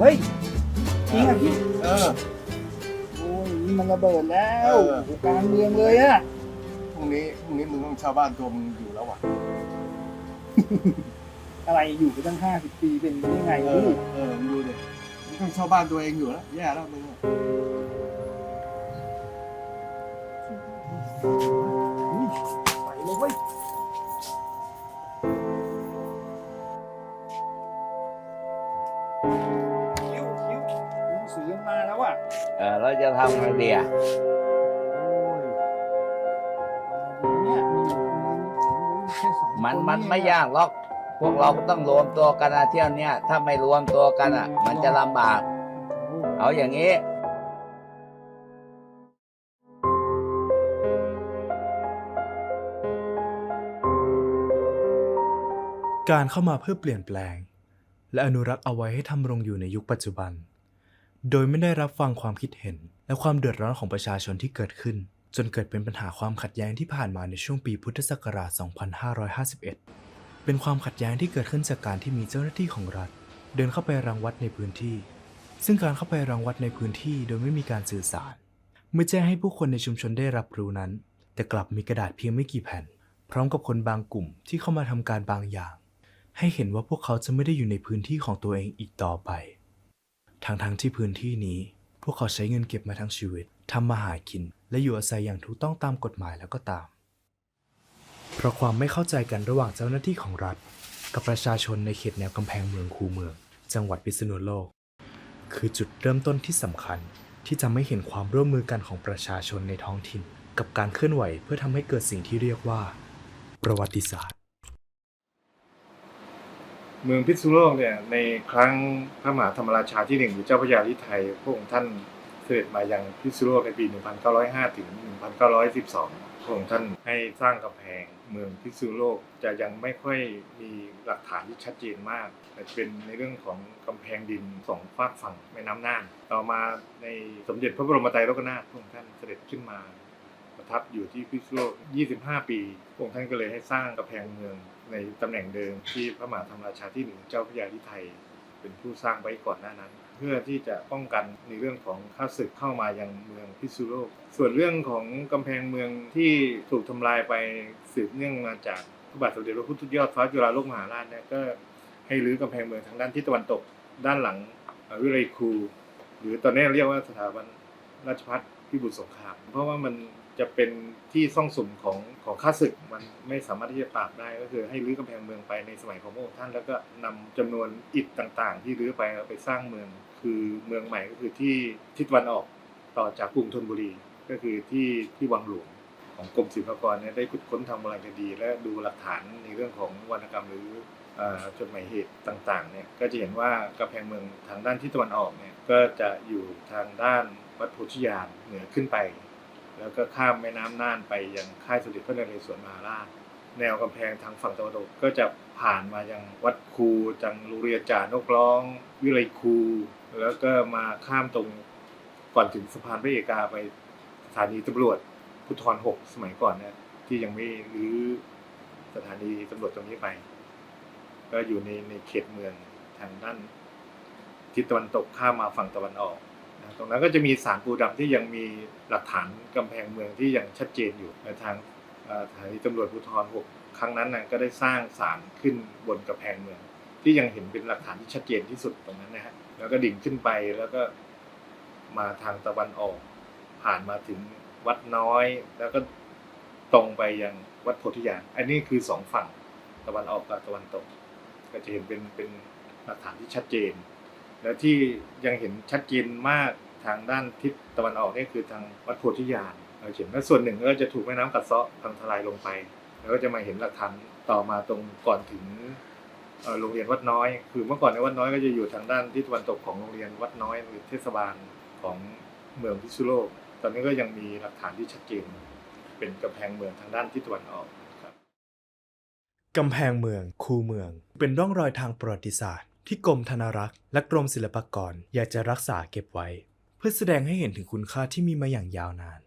เฮ้ยจริงอะพี่เออ โอ้ยนี่มันระเบิดแล้วเอออยู่กลางเมืองเลยอะพรุ่งนี้พรุ่งนี้มึงต้องเช่าบ้านตัวมึงอยู่แล้วว่ะอะไรอยู่ไปตั้งห้าสิบปีเป็นยังไงเอพี่อเออมึงดูดิมึงต้องเช่าบ้านตัวเองอยู่แล้วแย่แล้วมึงอะำไงดีอะโอ้ยเนี่ยมีแค่สองมันคมันเองไม่ยากหรอก พวกเราก็ต้องรวมตัวกันนะเที่ยวเนี้ยถ้าไม่รวมตัวกันอะ มันจะลำบากโอ้โหเอาอย่างนี้การเข้ามาเพื่อเปลี่ยนแปลง และอนุรักษ์เอาไว้ให้ทำรงอยู่ในยุคปัจจุบัน โดยไม่ได้รับฟังความคิดเห็น และความเดือดร้อนของประชาชนที่เกิดขึ้น จนเกิดเป็นปัญหาความขัดแย้งที่ผ่านมาในช่วงปีพุทธศักราช 2551 เป็นความขัดแย้งที่เกิดขึ้นจากการที่มีเจ้าหน้าที่ของรัฐ เดินเข้าไปรังวัดในพื้นที่ ซึ่งการเข้าไปรังวัดในพื้นที่โดยไม่มีการสื่อสารเมื่อแจ้งให้ผู้คนในชุมชนได้รับรู้นั้น แต่กลับมีกระดาษเพียงไม่กี่แผ่น พร้อมกับคนบางกลุ่มที่เข้ามาทำการบางอย่าง ให้เห็นว่าพวกเขาจะไม่ได้อยู่ในพื้นที่ของตัวเองอีกต่อไปทั้งๆทที่พื้นที่นี้ พวกเขาใช้เงินเก็บมาทั้งชีวิตทำมาหากิน และอยู่อาศัยอย่างถูกต้องตามกฎหมายแล้วก็ตาม เพราะความไม่เข้าใจกันระหว่างเจ้าหน้าที่ของรัฐ กับประชาชนในเขตแนวกำแพงเมืองคูเมือง จังหวัดพิษณุโลก คือจุดเริ่มต้นที่สำคัญ ที่จะไม่เห็นความร่วมมือกันของประชาชนในท้องถิ่น กับการเคลื่อนไหวเพื่อทำให้เกิดสิ่งที่เรียกว่า ประวัติศาสตร์ เมืองพิษณุโลกเนี่ยในครั้งพระมหาธรรมราชาที่หนึ่งหรือเจ้าพระยาลิไทยพระองค์ท่านเสด็จมายังพิษณุโลกในปี 1905 ถึง 1912 พระองค์ท่านให้สร้างกำแพงเมืองพิษณุโลกจะยังไม่ค่อยมีหลักฐานที่ชัดเจนมาก แต่เป็นในเรื่องของกำแพงดินสองฝากฝั่งแม่น้ำน่านต่อมาในสมเด็จพระบรมไตรโลกนาถพระองค์ท่านเสด็จขึ้นมาประทับอยู่ที่พิษณุโลก 25 ปี พระองค์ท่านก็เลยให้สร้างกำแพงเมือง ในตำแหน่งเดิมที่พระมหาธรรมราชาที่หนึ่งเจ้าพระยาธิไทยเป็นผู้สร้างไว้ก่อนหน้านั้น เพื่อที่จะป้องกันในเรื่องของข้าศึกเข้ามายังเมืองพิษณุโลก ส่วนเรื่องของกำแพงเมืองที่ถูกทำลายไปสืบเนื่องมาจากพระบาทสมเด็จพระพุทธยอดฟ้าจุฬาโลกมหาราชเนี่ยก็ให้รื้อกำแพงเมืองทางด้านทิศตะวันตก ด้านหลังวิเลยคู หรือตอนนี้เรียกว่าสถาบันราชภัฏพิบูลสงครามเพราะว่ามัน จะเป็นที่ซ่องสุมของของข้าศึกมันไม่สามารถที่จะปราบได้ก็คือให้รื้อกำแพงเมืองไปในสมัยของพระองค์ท่าน แล้วก็นำจำนวนอิฐต่างๆ ที่รื้อไปไปสร้างเมือง คือเมืองใหม่ก็คือที่ทิศตะวันออกต่อจากกรุงธนบุรี ก็คือที่ที่วังหลวงของกรมศิลปากรเนี่ยได้ขุดค้นทำโบราณคดี และดูหลักฐานในเรื่องของวรรณกรรมหรืออ่อจดหมายเหตุต่างๆเนี่ยก็จะเห็นว่ากำแพงเมืองทางด้านทิศตะวันออกเนี่ยก็จะอยู่ทางด้านวัดโพธิญาณเหนือขึ้นไป แล้วก็ข้ามแม่น้ำน่านไปยังค่ายสมเด็จพระนเรศวรมหาราช แนวกำแพงทางฝั่งตะวันตกก็จะผ่านมายังวัดคูจังโรงเรียจานกร้อง วิไลคู แล้วก็มาข้ามตรงก่อนถึงสะพานพระเอกาไปสถานีตำรวจภูธรหกสมัยก่อนเนี่ยที่ยังไม่รื้อสถานีตำรวจตรงนี้ไป ก็อยู่ในในเขตเมืองทางด้านทิศตะวันตกข้ามมาฝั่งตะวันออก ตรงนั้นก็จะมีสารปูดำที่ยังมีหลักฐานกำแพงเมืองที่ยังชัดเจนอยู่ในทางสถานีตำรวจภูธรหกครั้งนั้นนะก็ได้สร้างศาลขึ้นบนกำแพงเมือง ที่ยังเห็นเป็นหลักฐานที่ชัดเจนที่สุดตรงนั้นนะฮะแล้วก็ดิ่งขึ้นไปแล้วก็มาทางตะวันออก ผ่านมาถึงวัดน้อย แล้วก็ตรงไปยังวัดโพธิญาณอันนี้คือสองฝั่งตะวันออกกับตะวันตก ก็จะเห็นเป็นเป็นหลักฐานที่ชัดเจน และที่ยังเห็นชัดเจนมากทางด้านทิศตะวันออกนี่คือทางวัดโพธิญาณเราเห็นและส่วนหนึ่งก็จะถูกแม่น้ำกัดเซาะพังทลายลงไป แล้วก็จะมาเห็นหลักฐานต่อมาตรงก่อนถึงโรงเรียนวัดน้อย คือเมื่อก่อนในวัดน้อยก็จะอยู่ทางด้านทิศตะวันตกของโรงเรียนวัดน้อยหรือเทศบาลของเมืองพิษณุโลก ตอนนี้ก็ยังมีหลักฐานที่ชัดเจนเป็นกำแพงเมืองทางด้านทิศตะวันออกครับกำแพงเมืองคูเมือง เป็นร่องรอยทางประวัติศาสตร์ ที่กรมธนารักษ์และกรมศิลปากรอยากจะรักษาเก็บไว้ เพื่อแสดงให้เห็นถึงคุณค่าที่มีมาอย่างยาวนาน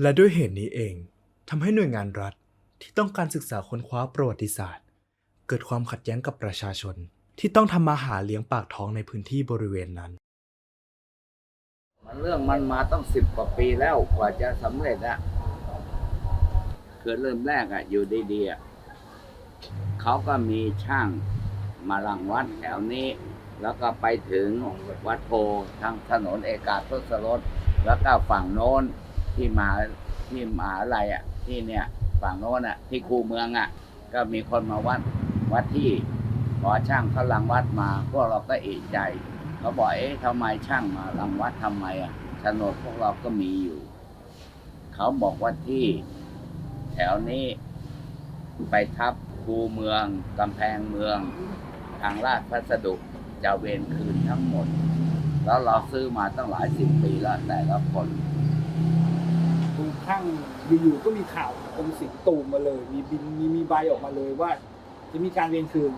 และด้วยเหตุนี้เองทำให้หน่วยงานรัฐที่ต้องการศึกษาค้นคว้าประวัติศาสตร์ เกิดความขัดแย้งกับประชาชน ที่ต้องทำมาหาเลี้ยงปากท้องในพื้นที่บริเวณนั้น มันเรื่องมันมาต้องสิบกว่าปีแล้วกว่าจะสำเร็จอะคือเริ่มแรกอะอยู่ดีๆเขาก็มีช่าง มารังวัดแถวนี้ แล้วก็ไปถึงวัดโพทางถนนเอกาทศรสแล้วก็ฝั่งโน้นที่มาที่มหาอะไรอะที่เนี่ยฝั่งโน้นอะที่คูเมืองอะ ก็มีคนมาวัดวัดที่พอช่างเขารังวัดมาพวกเราก็เอกใจเขาบอกเอ๊ะทำไมช่างมารังวัดทำไมอะโฉนดพวกเราก็มีอยู่ เขาบอกว่าที่ แถวนี้ไปทับคูเมืองกำแพงเมือง ทางราชพัสดุจะเวนคืนทั้งหมด แล้วเราซื้อมาตั้งหลายสิบปีแล้วแต่ละคนดูข้างอยู่ๆก็มีข่าวกรมศิลป์ตูมมาเลย มีบินมีมีใบออกมาเลยว่า จะมีการเวียนคืน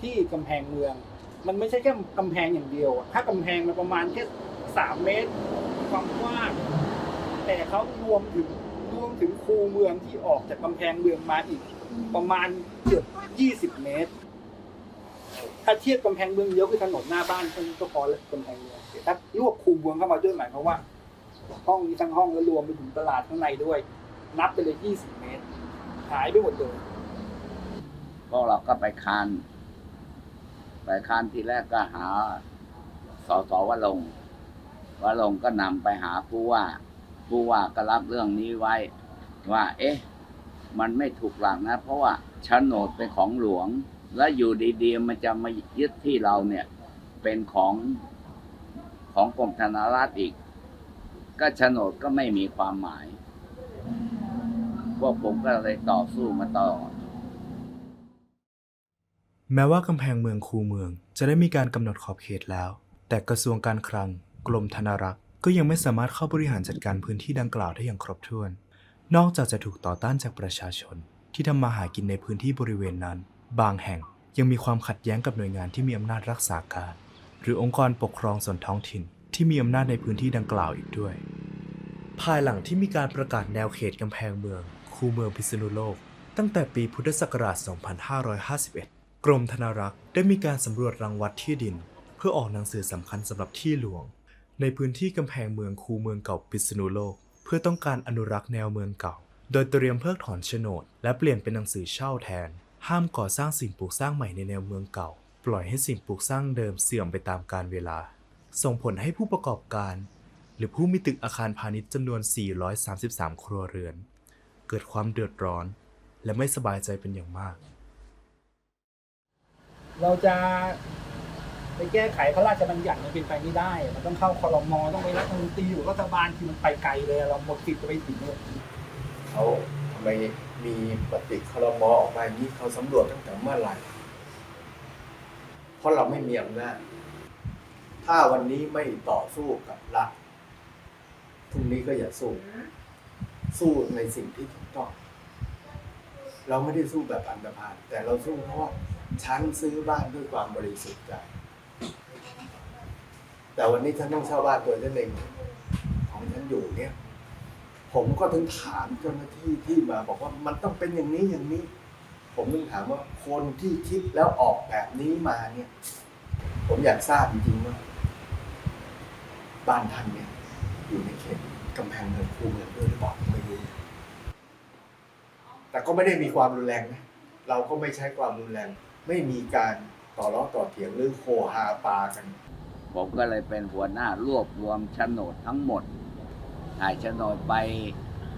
ที่กำแพงเมือง มันไม่ใช่แค่กำแพงอย่างเดียว ถ้ากำแพงมันประมาณแค่สามเมตรความกว้างแต่เขารวมถึงรวมถึงคูเมืองที่ออกจากกำแพงเมืองมาอีก ประมาณเกือบยี่สิบเมตร ถ้าเทียบกำแพงเมืองเดียวคือถนนหน้าบ้านก็พอแล้วกำแพงเมืองแต่ถ้ารวบคูเมืองเข้ามาด้วยหมายความว่า ห้องนี้ทั้งห้องแล้วรวมไปถึงตลาดข้างในด้วย นับไปเลยยี่สิบเมตร หายไปหมดเลยพวกเราก็ไปคานไปคานทีแรกก็หาสสวลงค์วลงก็นำไปหาผู้ว่า ผู้ว่าก็รับเรื่องนี้ไว้ ว่า เอ๊ะ มันไม่ถูกหลักนะ เพราะว่าโฉนดเป็นของหลวง แล้วอยู่ดีๆมันจะมายึดที่เราเนี่ย เป็นของของกรมธนารักษ์อีก ก็โฉนดก็ไม่มีความหมาย พวกผมก็เลยต่อสู้มาตลอดแม้ว่ากำแพงเมืองคูเมือง จะได้มีการกำหนดขอบเขตแล้ว แต่กระทรวงการคลัง กรมธนารักษ์ก็ยังไม่สามารถเข้าบริหารจัดการพื้นที่ดังกล่าวได้อย่างครบถ้วน นอกจากจะถูกต่อต้านจากประชาชนที่ทำมาหากินในพื้นที่บริเวณนั้น บางแห่งยังมีความขัดแย้งกับหน่วยงานที่มีอำนาจรักษาการ หรือองค์กรปกครองส่วนท้องถิ่นที่มีอำนาจในพื้นที่ดังกล่าวอีกด้วย ภายหลังที่มีการประกาศแนวเขตกำแพงเมือง คูเมืองพิษณุโลก ตั้งแต่ปีพุทธศักราช 2551 กรมธนารักษ์ได้มีการสำรวจรังวัดที่ดิน เพื่อออกหนังสือสำคัญสำหรับที่หลวง ในพื้นที่กำแพงเมืองคูเมืองเก่าพิษณุโลก เพื่อต้องการอนุรักษ์แนวเมืองเก่า โดยเตรียมเพิกถอนโฉนด และเปลี่ยนเป็นหนังสือเช่าแทน ห้ามก่อสร้างสิ่งปลูกสร้างใหม่ในแนวเมืองเก่า ปล่อยให้สิ่งปลูกสร้างเดิมเสื่อมไปตามกาลเวลา ส่งผลให้ผู้ประกอบการ หรือผู้มีตึกอาคารพาณิชย์จำนวน 433 ครัวเรือน เกิดความเดือดร้อน และไม่สบายใจเป็นอย่างมาก เราจะไปแก้ไขพระราชบัญญัติมันเป็นไปไม่ได้ มันต้องเข้าคอรมอต้องไปรัฐมนตรีอยู่รัฐบาลคือมันไปไกลเลย เราหมดสิทธิ์จะไปถึงเลยเขา มมีปฏิครมอออกมาอย่างนี้เขาสำรวจตั้งแต่เมื่อไหร่ เพราะเราไม่มีอำนาจ ถ้าวันนี้ไม่ต่อสู้กับรัฐพรุ่งนี้ก็อย่าสู้ สู้ในสิ่งที่ถูกต้อง เราไม่ได้สู้แบบอันดพาน แต่เราสู้เพราะฉันซื้อบ้านด้วยความบริสุทธิ์ใจ แต่วันนี้ฉันต้องเช่าบ้านตัวฉันเองของฉันอยู่เนี่ย ผมก็ถึงถามเจ้าหน้าที่ที่มาบอกว่ามันต้องเป็นอย่างนี้อย่างนี้ ผมถึงถามว่าคนที่คิดแล้วออกแบบนี้มาเนี่ย ผมอยากทราบจริงๆว่าบ้านท่านเนี่ยอยู่ในเขตกำแพงเมืองคูเมืองด้วยหรือเปล่าไม่รู้แต่ก็ไม่ได้มีความรุนแรงนะเราก็ไม่ใช้ความรุนแรง ไม่มีการต่อล้อต่อเถียงหรือโคฮาปากัน ผมก็เลยเป็นหัวหน้ารวบรวมโฉนดทั้งหมด ถ่ายโฉนดไป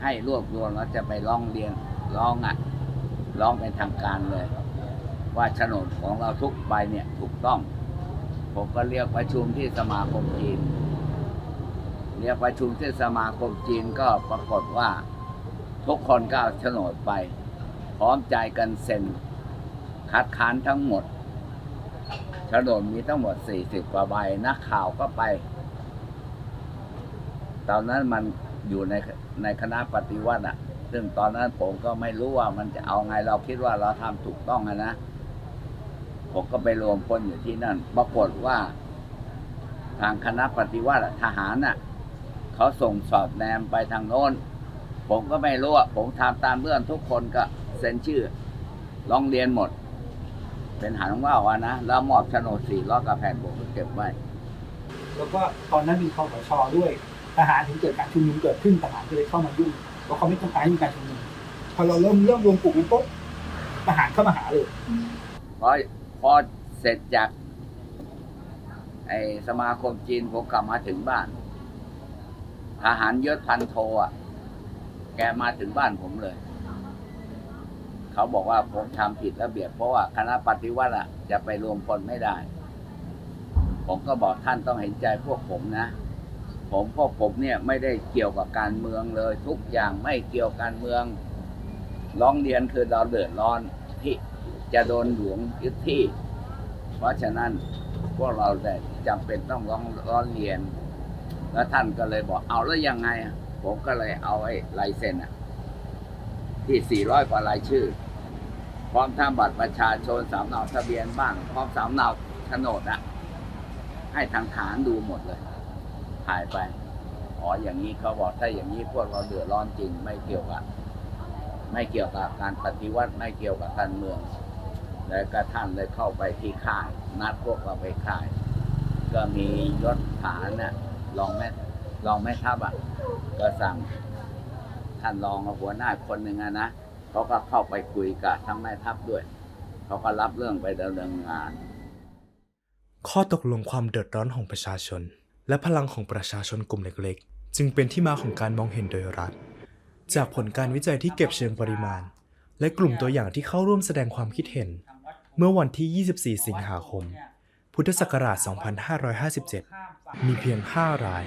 ให้รวบรวมแล้วจะไปร้องเรียนร้องอะร้องเป็นทางการเลย ว่าโฉนดของเราทุกใบเนี่ยถูกต้อง ผมก็เรียกประชุมที่สมาคมจีนเรียกประชุมที่สมาคมจีนก็ปรากฏว่า ทุกคนก็เอาโฉนดไป พร้อมใจกันเซ็นคัดค้านทั้งหมดโฉนดมีทั้งหมด 40กว่าใบนักข่าวก็ไป ตอนนั้นมันอยู่ในในคณะปฏิวัติอะ ซึ่งตอนนั้นผมก็ไม่รู้ว่ามันจะเอาไงเราคิดว่าเราทำถูกต้องอะนะผมก็ไปรวมพลอยู่ที่นั่นปรากฏว่า ทางคณะปฏิวัติทหารน่ะเขาส่งสอดแนมไปทางโน้น ผมก็ไม่รู้อะผมทำตามเรื่องทุกคนก็เซ็นชื่อร้องเรียนหมด เป็นหางว่าวะนะ แล้วมอบโฉนดสี่ร้อยกับแผ่นผมก็เก็บไว้ แล้วก็ตอนนั้นมีคอสชด้วย ทหารถึงเกิดการชุมนุมเกิดขึ้นทหารก็เลยเข้ามายุ่งเพราะเขาไม่ต้องการให้มีการชุมนุมพอเราเริ่มเริ่มรวมกลุ่มกันปุ๊บทหารเข้ามาหาเลยพอพอเสร็จจากไอสมาคมจีนผมกลับมาถึงบ้านทหารยศพันโทอะ แกมาถึงบ้านผมเลย เขาบอกว่าผมทำผิดระเบียบเพราะว่าคณะปฏิวัติอะ จะไปรวมพลไม่ได้ ผมก็บอกท่านต้องเห็นใจพวกผมนะ ผมพวกผมเนี่ยไม่ได้เกี่ยวกับการเมืองเลย ทุกอย่างไม่เกี่ยวการเมือง ร้องเรียนคือเราเดือดร้อนที่จะโดนหลวงยึดที่ เพราะฉะนั้นพวกเราได้จำเป็นต้องร้องร้องเรียน แล้วท่านก็เลยบอกเอาแล้วยังไง ผมก็เลยเอาไอ้ลายเซ็นอะที่ 400 กว่ารายชื่อ พร้อมทั้งบัตรประชาชนสามเนาทะเบียนบ้าง พร้อมสามเนาโฉนดอะให้ทางฐานดูหมดเลย ถ่ายไป อ๋อ อย่างนี้เขาบอกถ้าอย่างนี้พวกเราเดือดร้อนจริง ไม่เกี่ยวกับ ไม่เกี่ยวกับการปฏิวัติไม่เกี่ยวกับการเมือง แล้วก็ท่านเลยเข้าไปที่ค่าย นัดพวกเราไปค่าย ก็มียศฐานน่ะรองแม่รองแม่ทัพอะ ก็สั่งท่านรองหัวหน้าคนหนึ่งอะนะเขาก็เข้าไปคุยกับทั้งแม่ทัพด้วย เขาก็รับเรื่องไปดำเนินงาน ข้อตกลงความเดือดร้อนของประชาชน และพลังของประชาชนกลุ่มเล็กๆ จึงเป็นที่มาของการมองเห็นโดยรัฐ จากผลการวิจัยที่เก็บเชิงปริมาณ และกลุ่มตัวอย่างที่เข้าร่วมแสดงความคิดเห็น เมื่อวันที่ 24 สิงหาคม พุทธศักราช 2557 มีเพียง 5 ราย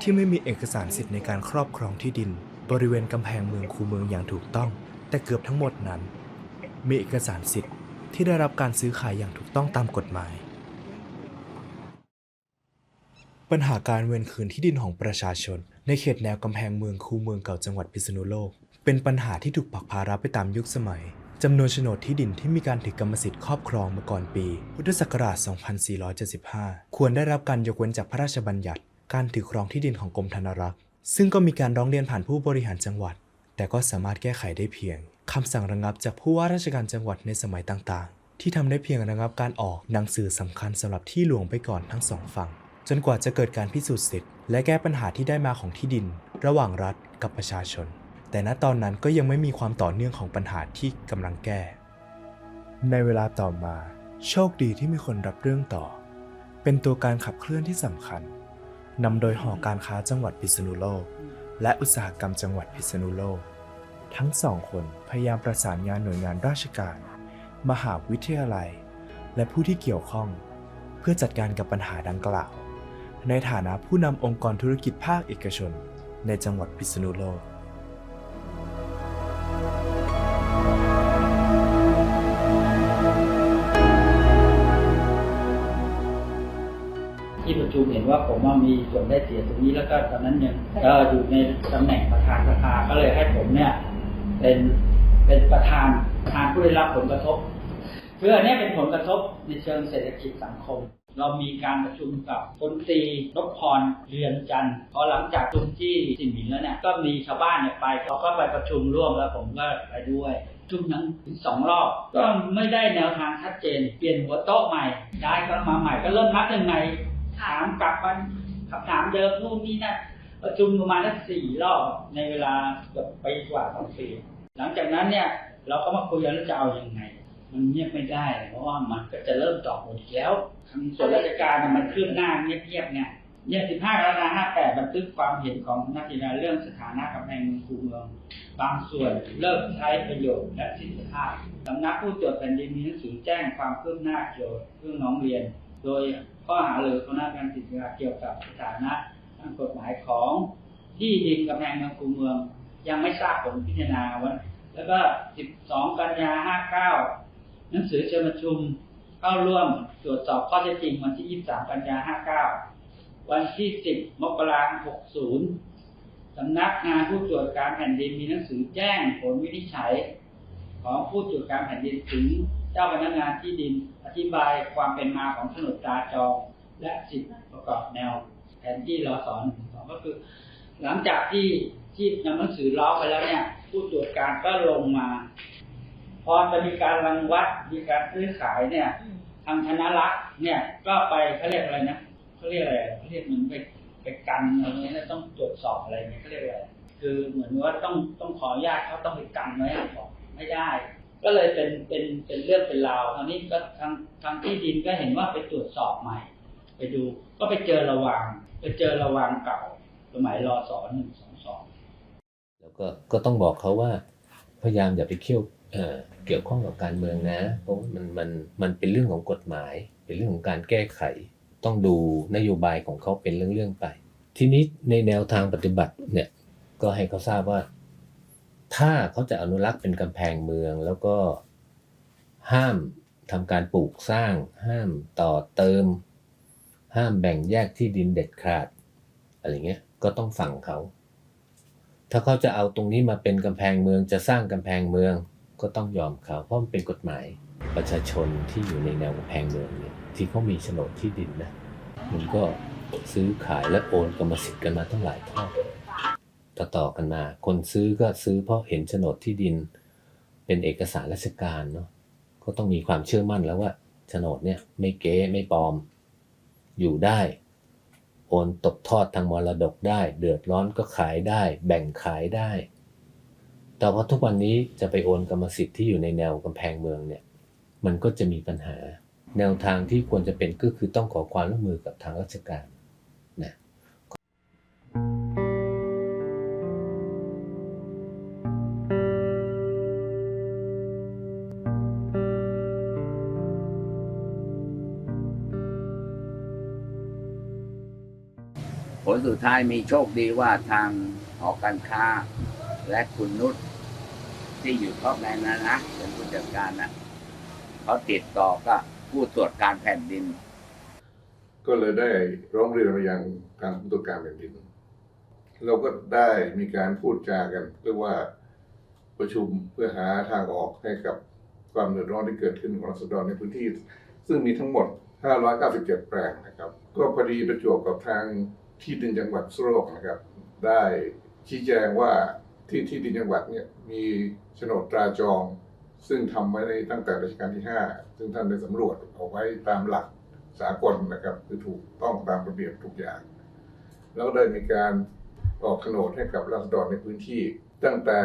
ที่ไม่มีเอกสารสิทธิ์ในการครอบครองที่ดิน บริเวณกำแพงเมืองคูเมืองอย่างถูกต้อง แต่เกือบทั้งหมดนั้น มีเอกสารสิทธิ์ที่ได้รับการซื้อขายอย่างถูกต้องตามกฎหมาย ปัญหาการเวรคืนที่ดินของประชาชน ในเขตแนวกำแพงเมืองคูเมืองเก่าจังหวัดพิษณุโลก เป็นปัญหาที่ถูกผักภาระไปตามยุคสมัยจำนวนโฉนดที่ดินที่มีการถือกรรมสิทธิ์ครอบครองมาก่อนปี พุทธศักราช 2475 ควรได้รับการยกเว้นจากพระราชบัญญัติ การถือครองที่ดินของกรมธนารักษ์ ซึ่งก็มีการร้องเรียนผ่านผู้บริหารจังหวัด แต่ก็สามารถแก้ไขได้เพียงคำสั่งระงับจากผู้ว่าราชการจังหวัดในสมัยต่างๆ ที่ทำได้เพียงระงับการออกหนังสือสำคัญสำหรับที่หลวงไปก่อนทั้งสองฝั่ง จนกว่าจะเกิดการพิสูจน์สิทธิ์และแก้ปัญหาที่ได้มาของที่ดิน ระหว่างรัฐกับประชาชน แต่ณตอนนั้นก็ยังไม่มีความต่อเนื่องของปัญหาที่กำลังแก้ ในเวลาต่อมา โชคดีที่มีคนรับเรื่องต่อ เป็นตัวการขับเคลื่อนที่สำคัญนำโดยหอการค้าจังหวัดพิษณุโลก และอุตสาหกรรมจังหวัดพิษณุโลก ทั้งสองคนพยายามประสานงานหน่วยงานราชการ มหาวิทยาลัย และผู้ที่เกี่ยวข้อง เพื่อจัดการกับปัญหาดังกล่าว ในฐานะผู้นำองค์กรธุรกิจภาคเอกชน ในจังหวัดพิษณุโลก ที่ประชุมเห็นว่าผมว่ามีส่วนได้เสียตรงนี้แล้วก็ตอนนั้นยังก็อยู่ในตำแหน่งประธานสภาก็เลยให้ผมเนี่ยเป็นเป็นประธานประธานผู้ได้รับผลกระทบ คืออันเนี้ยเป็นผลกระทบในเชิงเศรษฐกิจสังคม เรามีการประชุมกับพลตรีนพพรเรือนจันทร์พอหลังจากประชุมที่สินหมินแล้วเนี่ยก็มีชาวบ้านเนี่ยไปเขาก็ไปประชุมร่วมแล้วผมก็ไปด้วยประชุมทั้งถึงสองรอบก็ไม่ได้แนวทางชัดเจน เปลี่ยนหัวโต๊ะใหม่ย้ายก็มาใหม่ก็เริ่มนับหนึ่งใหม่ถามกลับมันคำถามเดิมนู่นนี่นั่นประชุมประมาณสักสี่รอบในเวลาเกือบปีกว่าสองปีหลังจากนั้นเนี่ยเราก็มาคุยกันแล้วจะเอาอยัางไง มันเงียบไม่ได้ เพราะว่ามันก็จะเริ่มตอกหมดอีกแล้วทางส่วนราชการเนี่ยมันคืบหน้าเงียบๆเนี่ยเนี่ยสิบห้ากรกฎาคมห้าแปดบันทึกความเห็นของนักกีฬาเรื่องสถานะกำแพงเมืองคูเมือง บางส่วนเลิกใช้ประโยชน์และสิทธิภาพสำนักผู้ตรวจแผ่นดินมีหนังสือแจ้งความคืบหน้าเกี่ยวเรื่องน้องเรียน โดยข้อหาหรือคณะการศึกษาเกี่ยวกับสถานะทางกฎหมายของที่ดินกำแพงเมืองคูเมือง ยังไม่ทราบผลพิจารณาวัน แล้วก็ 12 กันยา 59 หนังสือเชิญประชุมเข้าร่วมตรวจสอบข้อเท็จจริงวันที่ 23 กันยา 59 วันที่ 10 มกราคม 60 สำนักงานผู้ตรวจการแผ่นดินมีหนังสือแจ้งผลวินิจฉัย ของผู้ตรวจการแผ่นดินถึงเจ้าพนักงานที่ดินอธิบายความเป็นมาของโฉนตาจองและสิทธิประกอบแนวแผนที่รอสอนสองก็คือ หลังจากที่ที่นำหนังสือร้องไปแล้วเนี่ย ผู้ตรวจการก็ลงมา พอจะมีการรังวัดมีการซื้อขายเนี่ย ทางธนรักษ์เนี่ยก็ไปเขาเรียกอะไรนะเขาเรียกอะไรเขาเรียกเหมือนไปไปกันอะไรเงี้ยต้องตรวจสอบอะไรเงี้ยเขาเรียกอะไรคือเหมือนว่าต้องต้องขออนุญาตเขาต้องไปกันไว้บอกไม่ได้ ก็เลยเป็นเป็นเป็นเรื่องเป็นราวคราวนี้ก็ทางทางที่ดินก็เห็นว่าไปตรวจสอบใหม่ ไปดูก็ไปเจอระวาง ไปเจอระวางเก่าสมัยรอสอหนึ่งสองสองแล้วก็ก็ต้องบอกเขาว่า พยายามอย่าไปเกี่ยว เกี่ยวข้องกับการเมืองนะ เพราะว่ามันมันมันเป็นเรื่องของกฎหมาย เป็นเรื่องของการแก้ไข ต้องดูนโยบายของเขาเป็นเรื่องๆไป ทีนี้ในแนวทางปฏิบัติเนี่ยก็ให้เขาทราบว่า ถ้าเขาจะอนุรักษ์เป็นกำแพงเมืองแล้วก็ห้ามทำการปลูกสร้าง ห้ามต่อเติม ห้ามแบ่งแยกที่ดินเด็ดขาดอะไรเงี้ยก็ต้องฟังเขา ถ้าเขาจะเอาตรงนี้มาเป็นกำแพงเมืองจะสร้างกำแพงเมือง ก็ต้องยอมเขาเพราะมันเป็นกฎหมายประชาชนที่อยู่ในแนวกำแพงเมืองเนี่ยที่เขามีโฉนดที่ดินนะมันก็ซื้อขายและโอนกรรมสิทธิ์กันมาตั้งหลายทอดต่อต่อกันมา คนซื้อก็ซื้อเพราะเห็นโฉนดที่ดิน เป็นเอกสารราชการเนาะก็ต้องมีความเชื่อมั่นแล้วว่าโฉนดเนี่ยไม่เก๊ไม่ปลอม อยู่ได้ โอนตกทอดทางมรดกได้ เดือดร้อนก็ขายได้ แบ่งขายได้ แต่ว่าทุกวันนี้จะไปโอนกรรมสิทธิ์ที่อยู่ในแนวกำแพงเมืองเนี่ย มันก็จะมีปัญหา แนวทางที่ควรจะเป็นก็คือต้องขอความร่วมมือกับทางราชการนะผลสุดท้ายมีโชคดีว่าทางหอการค้าและคุณนุช ที่อยู่ท็อปแลนด์นะนะเป็นผู้จัดการนะเขาติดต่อก็ผู้ตรวจการแผ่นดิน ก็เลยได้ร้องเรียนไปยังทางผู้ตรวจการแผ่นดิน เราก็ได้มีการพูดจากันเรียกว่าประชุมเพื่อหาทางออกให้กับความเดือดร้อนที่เกิดขึ้นของรัษฎรในพื้นที่ ซึ่งมีทั้งหมด 597 แปลงนะครับ ก็พอดีประจวบกับทางที่ดินจังหวัดสุโรกนะครับ ได้ชี้แจงว่า ที่ที่ดินจังหวัดเนี่ยมีโฉนดตราจอง ซึ่งทำไว้ในตั้งแต่รัชกาลที่ 5 ซึ่งท่านได้สำรวจเอาไว้ตามหลักสากลนะครับ คือถูกต้องตามระเบียบทุกอย่าง แล้วก็ได้มีการออกโฉนดให้กับราษฎรในพื้นที่ ตั้งแต่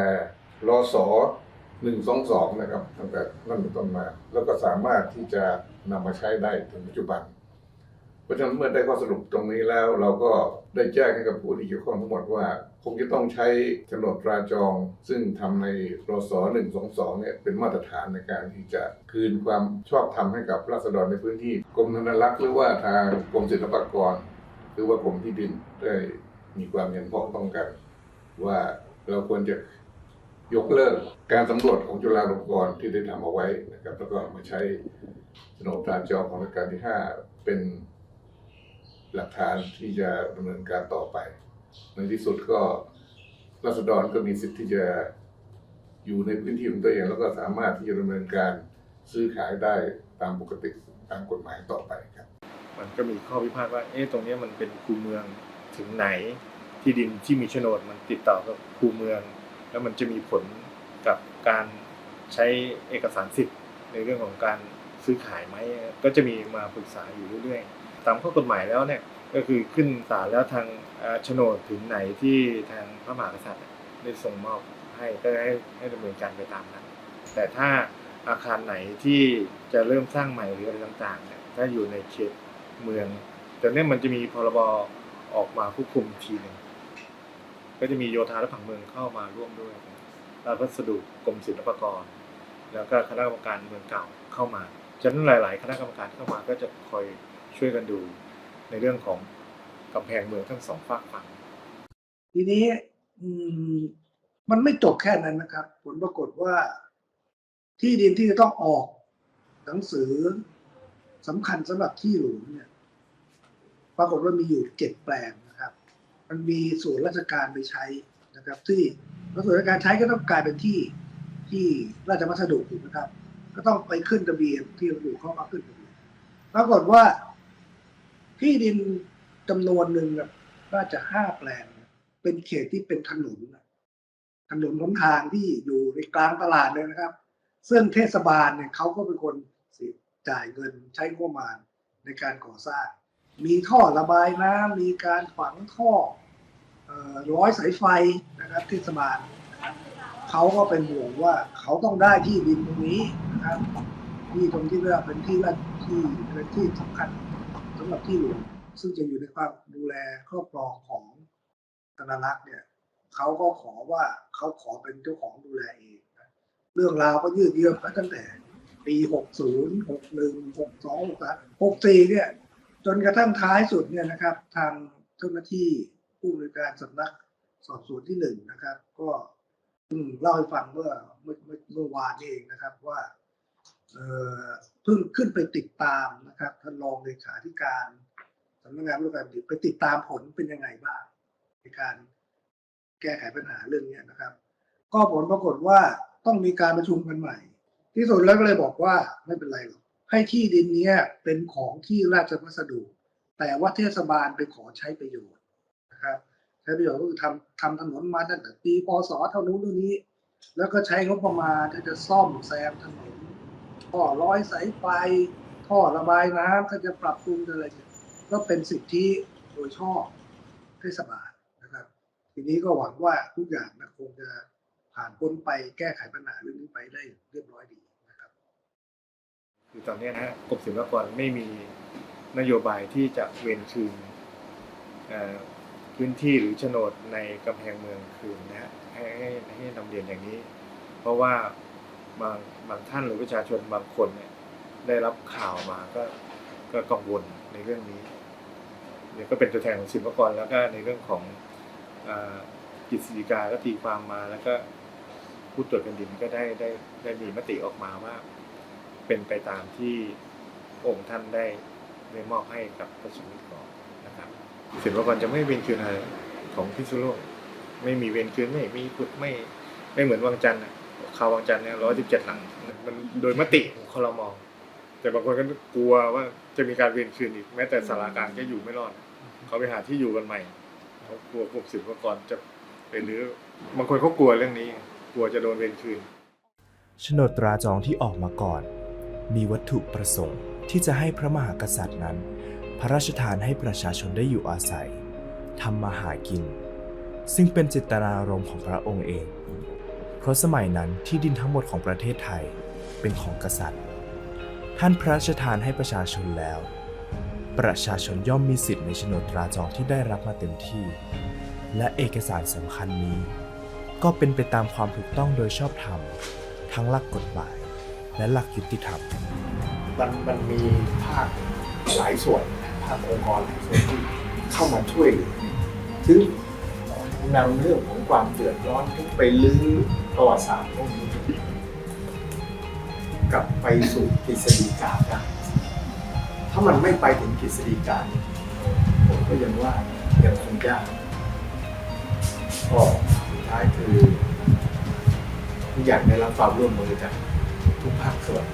รศ122 นะครับ ตั้งแต่นั่นเป็นต้นมา แล้วก็สามารถที่จะนำมาใช้ได้ถึงปัจจุบัน เพราะฉะนั้นเมื่อได้ข้อสรุปตรงนี้แล้ว เราก็ได้แจ้งให้กับผู้ที่เกี่ยวข้องทั้งหมดว่า คงจะต้องใช้โฉนดราจอง ซึ่งทำในรศ122เนี่ยเป็นมาตรฐานในการที่จะคืนความชอบธรรมให้กับราษฎรในพื้นที่กรมธนารักษ์หรือว่าทางกรมศิลปากร หรือว่ากรมที่ดินได้มีความเห็นพ้องต้องกัน ว่าเราควรจะยกเลิกการสำรวจของจุฬาลงกรณ์ที่ได้ทำเอาไว้นะครับแล้วก็มาใช้โฉนดราจองของรัชกาลที่ 5 เป็นหลักฐานที่จะดำเนินการต่อไป ในที่สุดก็รัษฎรก็มีสิทธิ์ที่จะอยู่ในพื้นที่ของตัวเอง แล้วก็สามารถที่จะดำเนินการซื้อขายได้ตามปกติตามกฎหมายต่อไปครับ มันก็มีข้อพิพาทว่า เอ๊ะตรงนี้มันเป็นคูเมืองถึงไหนที่ดินที่มีโฉนดมันติดต่อกับคูเมือง แล้วมันจะมีผลกับการใช้เอกสารสิทธิ์ในเรื่องของการซื้อขายไหมก็จะมีมาปรึกษาอยู่เรื่อยๆตามข้อกฎหมายแล้วเนี่ย ก็คือขึ้นศาลแล้วทางโฉนดถึงไหนที่ทางพระมหากษัตริย์ได้ส่งมอบให้ก็ให้ให้ดำเนินการไปตามนั้น แต่ถ้าอาคารไหนที่จะเริ่มสร้างใหม่หรืออะไรต่างๆเนี่ยถ้าอยู่ในเขตเมืองแต่เนี่ยมันจะมีพรบออกมาควบคุมทีหนึ่งก็จะมีโยธาและผังเมืองเข้ามาร่วมด้วยแล้วพัสดุกรมศิลปากร แล้วก็คณะกรรมการเมืองเก่าเข้ามาฉะนั้นหลาย ๆ คณะกรรมการเข้ามาก็จะคอยช่วยกันดู ในเรื่องของกำแพงเมืองทั้งสองฝากฝั่งทีนี้มันไม่จบแค่นั้นนะครับ ผลปรากฏว่า ที่ดินที่จะต้องออกหนังสือสำคัญสำหรับที่หลวงเนี่ย ปรากฏว่ามีอยู่เจ็ดแปลงนะครับ มันมีส่วนราชการไปใช้นะครับ ที่แล้วส่วนราชการใช้ก็ต้องกลายเป็นที่ที่ราชมัสดุถูกไหมครับ ก็ต้องไปขึ้นทะเบียนที่ระบุเข้ามาขึ้นทะเบียนปรากฏว่า ที่ดินจำนวนหนึ่งแบบน่าจะห้าแปลง เป็นเขตที่เป็นถนนถนนหนทางที่อยู่ในกลางตลาดเลยนะครับ ซึ่งเทศบาลเนี่ยเขาก็เป็นคนจ่ายเงินใช้งบประมาณในการก่อสร้าง มีท่อระบายน้ำมีการฝังท่อร้อยสายไฟนะครับเทศบาลเขาก็เป็นห่วงว่าเขาต้องได้ที่ดินตรงนี้นะครับที่ตรงที่เรียกว่าเป็นที่ราชที่เป็นที่สำคัญ สำหรับที่หลวงซึ่งจะอยู่ในความดูแลครอบครองของธนารักษ์เนี่ยเขาก็ขอว่าเขาขอเป็นเจ้าของดูแลเองนะเรื่องราวก็ยืดเยื้อมาตั้งแต่ปี 60 61 62 63 64 เนี่ยจนกระทั่งท้ายสุดเนี่ยนะครับ ทางเจ้าหน้าที่ผู้บริการสำนักสอบสวนที่หนึ่งนะครับ ก็เล่าให้ฟังเมื่อเมื่อเมื่อวานเองนะครับว่า พิ่งขึ้นไปติดตามนะครับท่านรองเลขาธิการสำนักงานรู้การดิไปติดตามผลเป็นยังไงบ้างในการแก้ไขปัญหาเรื่องนี้นะครับ ก็ผลปรากฏว่าต้องมีการประชุมกันใหม่ ที่สุดแล้วก็เลยบอกว่าไม่เป็นไรหรอกให้ที่ดินนี้เป็นของที่ราชพัสดุ แต่ว่าเทศบาลไปขอใช้ประโยชน์นะครับใช้ประโยชน์ก็คือทำทำถนนมาตั้งแต่ปีพศเท่านู้นเท่านี้ แล้วก็ใช้งบประมาณที่จะซ่อมแซมถนน ท่อร้อยสายไฟท่อระบายน้ำถ้าจะปรับปรุงอะไรเนี่ยก็เป็นสิทธิโดยชอบเทศบาลนะครับ ทีนี้ก็หวังว่าทุกอย่างนะคงจะผ่านพ้นไปแก้ไขปัญหาเรื่องนี้ไปได้เรียบร้อยดีนะครับ คือตอนนี้นะฮะกรมศิลปากรไม่มีนโยบายที่จะเวนคืนพื้นที่หรือโฉนดในกำแพงเมืองคืนนะฮะให้ให้ให้นำเรียนอย่างนี้ เพราะว่า บางบางท่านหรือประชาชนบางคนเนี่ยได้รับข่าวมาก็ก็กังวลในเรื่องนี้เนี่ยก็เป็นตัวแทนของศิลปกรแล้วก็ในเรื่องของกฤษฎีกาก็ตีความมาแล้วก็ผู้ตรวจแผ่นดินก็ได้ได้ได้มีมติออกมาว่า เป็นไปตามที่องค์ท่านได้ได้มอบให้กับพระสุนิกรนะครับศิลปกรจะไม่เวียนคืนอะไรของพิษณุโลกไม่มีเวียนคืนไม่มีพุทธไม่ไม่เหมือนวังจันทร์นะ ข่าววังจันทร์เนี่ยร้อยสิบเจ็ดหลัง มันโดยมติของคลมอแต่บางคนก็กลัวว่าจะมีการเวียนคืนอีกแม้แต่สาราการก็อยู่ไม่รอดเขาไปหาที่อยู่กันใหม่เขากลัวพวกศิลปากรจะไปหรือบางคนเขากลัวเรื่องนี้ กลัวจะโดนเวียนคืนโฉนดตราจองที่ออกมาก่อน มีวัตถุประสงค์ที่จะให้พระมหากษัตริย์นั้น พระราชทานให้ประชาชนได้อยู่อาศัยทำมาหากิน ซึ่งเป็นเจตนารมณ์ของพระองค์เอง ราะสมัยนั้นที่ดินทั้งหมดของประเทศไทยเป็นของกษัตริย์ ท่านพระราชทานให้ประชาชนแล้ว ประชาชนย่อมมีสิทธิ์ในโฉนดตราจองที่ได้รับมาเต็มที่ และเอกสารสำคัญนี้ ก็เป็นไปตามความถูกต้องโดยชอบธรรม ทั้งหลักกฎหมาย และหลักยุติธรรม มันมันมีภาคหลายส่วนภาคองค์กรหลายส่วนที่เข้ามาช่วยเหลือถึง นำเรื่องของความเดือดร้อนที่ไปลื้อประวัติศาสตร์พวกนี้กลับไปสู่กฤษฎีกาได้ถ้ามันไม่ไปถึงกฤษฎีกาผมก็ยังว่ายังคงยากก็สุดท้ายคืออยากได้รับความร่วมมือจากทุกภาคส่วน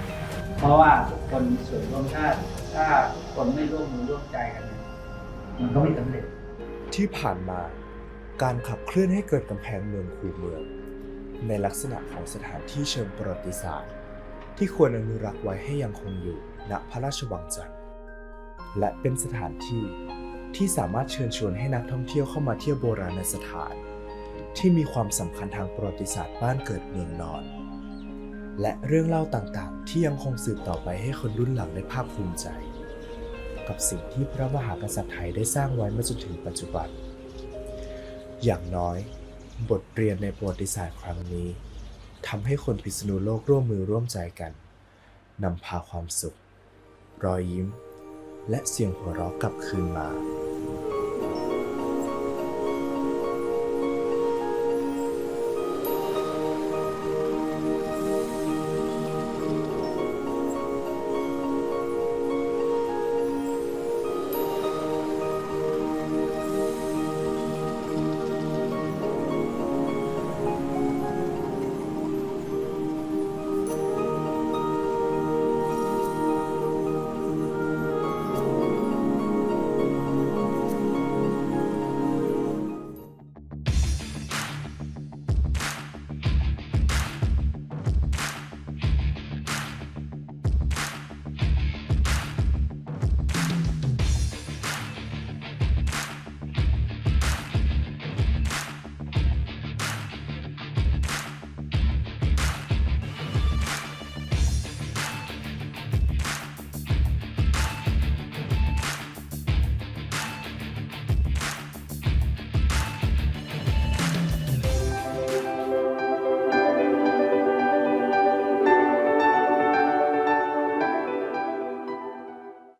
เพราะว่าทุกคนมีส่วนร่วมถ้าถ้าทุกคนไม่ร่วมมือร่วมใจกันเนี่ยมันก็ไม่สำเร็จที่ผ่านมา การขับเคลื่อนให้เกิดกำแพงเมืองคูเมือง ในลักษณะของสถานที่เชิงประวัติศาสตร์ ที่ควรอนุรักษ์ไว้ให้ยังคงอยู่ณพระราชวังจันทร์และเป็นสถานที่ที่สามารถเชิญชวนให้นักท่องเที่ยวเข้ามาเที่ยวโบราณสถาน ที่มีความสำคัญทางประวัติศาสตร์บ้านเกิดเมืองนอน และเรื่องเล่าต่างๆ ที่ยังคงสืบต่อไปให้คนรุ่นหลังได้ภาคภูมิใจ กับสิ่งที่พระมหากษัตริย์ไทยได้สร้างไว้มาจนถึงปัจจุบัน อย่างน้อย บทเรียนในประวัติศาสตร์ครั้งนี้ทำให้คนพิษณุโลกร่วมมือร่วมใจกันนำพาความสุข รอยยิ้ม และเสียงหัวเราะกลับคืนมา